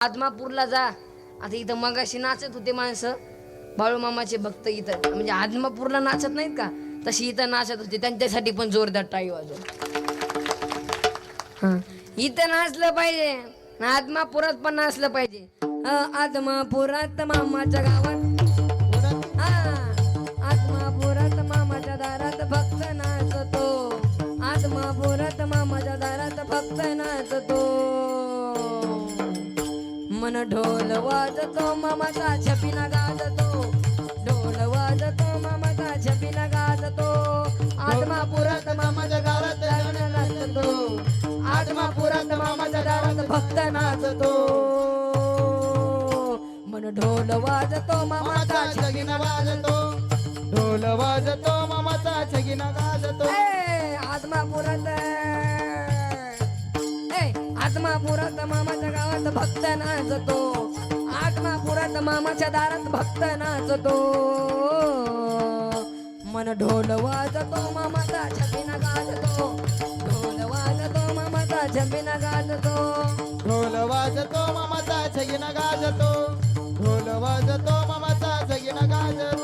आदमापूरला जा. आता इथं मगाशी नाचत होते माणसं. बाळूमामाचे भक्त इथं. म्हणजे आदमापूरला नाचत नाहीत का? तशी इथं नाचत होते. त्यांच्यासाठी पण जोरदार टाळी वाजव. हा. इथं नाचलं पाहिजे. आदमापुरात पण नाचलं पाहिजे. आदमापुरात मामाच्या गावात. हा, आदमापुरात मामाच्या दारात भक्त नाचतो. आदमापुरात मामाच्या दारात भक्त नाचतो. मन ढोल वाजतो मामाचा छपिना गाजतो. ढोल वाजतो मामाचा छपिना गाजतो. आदमापुरात मामाच्या गावात नाचतो. आत्मा पुरात मामाच्या गावात भक्त नाचतो. मन ढोल वाजतो मामाचा छगिना वाजतो ढोल वाजतो मामाचा छगिना गाजतो. ए, आदमापुरात मामाच्या गावात भक्त नाचतो. आदमापुरात मामाच्या दारात भक्त नाचतो. मन ढोल वाजतो मामाचा छबिना गाजतो. ढोल वाजतो मामाचा छबिना गाजतो. ढोल वाजतो मामाचा छगिना गाजतो. ढोल वाजतो मामाचा छगिना गाजतो.